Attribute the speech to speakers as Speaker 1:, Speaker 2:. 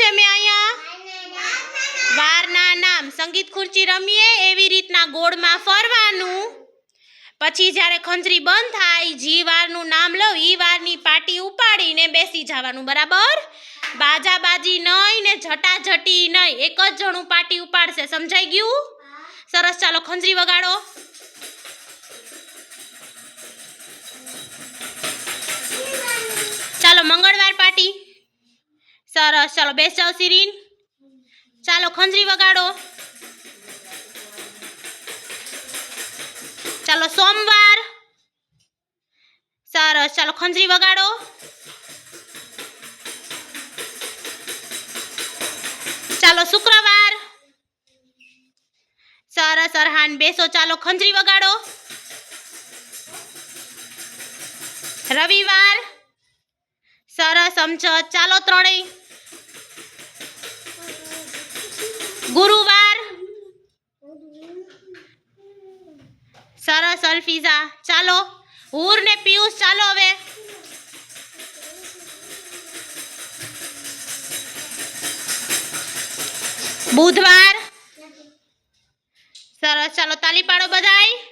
Speaker 1: છે મેં અહીંયા? વારના નામ. સંગીત ખુરચી રમીએ એવી રીતના ગોળમાં ફરવાનું. પછી જ્યારે ખંજરી બંધ થાય, જી વારનું નામ લઉં, ઈ વારની પાટી ઉપાડીને બેસી જવાનું, બરાબર? બાજા બાજી નહીં ને જટા જટી નહીં. એક જ જણું પાટી ઉપાડશે. સમજાઈ ગયું? સરસ. ચાલો, ખંજરી વગાડો. સરસ. ચાલો બેસ જાઓ સિરીન ચાલો ખંજરી વગાડો. ચાલો સોમવાર. સરસ. ચાલો ખંજરી વગાડો. ચાલો શુક્રવાર. સરસ. અરહાન બેસો. ચાલો ખંજરી વગાડો. રવિવાર. સરસ સમજત ચાલો ત્રણેય. ગુરુવાર. સરસ, અલ્ફીઝા. ચાલો. હુર ને પિયુષ, ચાલો હવે. બુધવાર. સરસ, ચાલો. તાલી પાડો બધાય.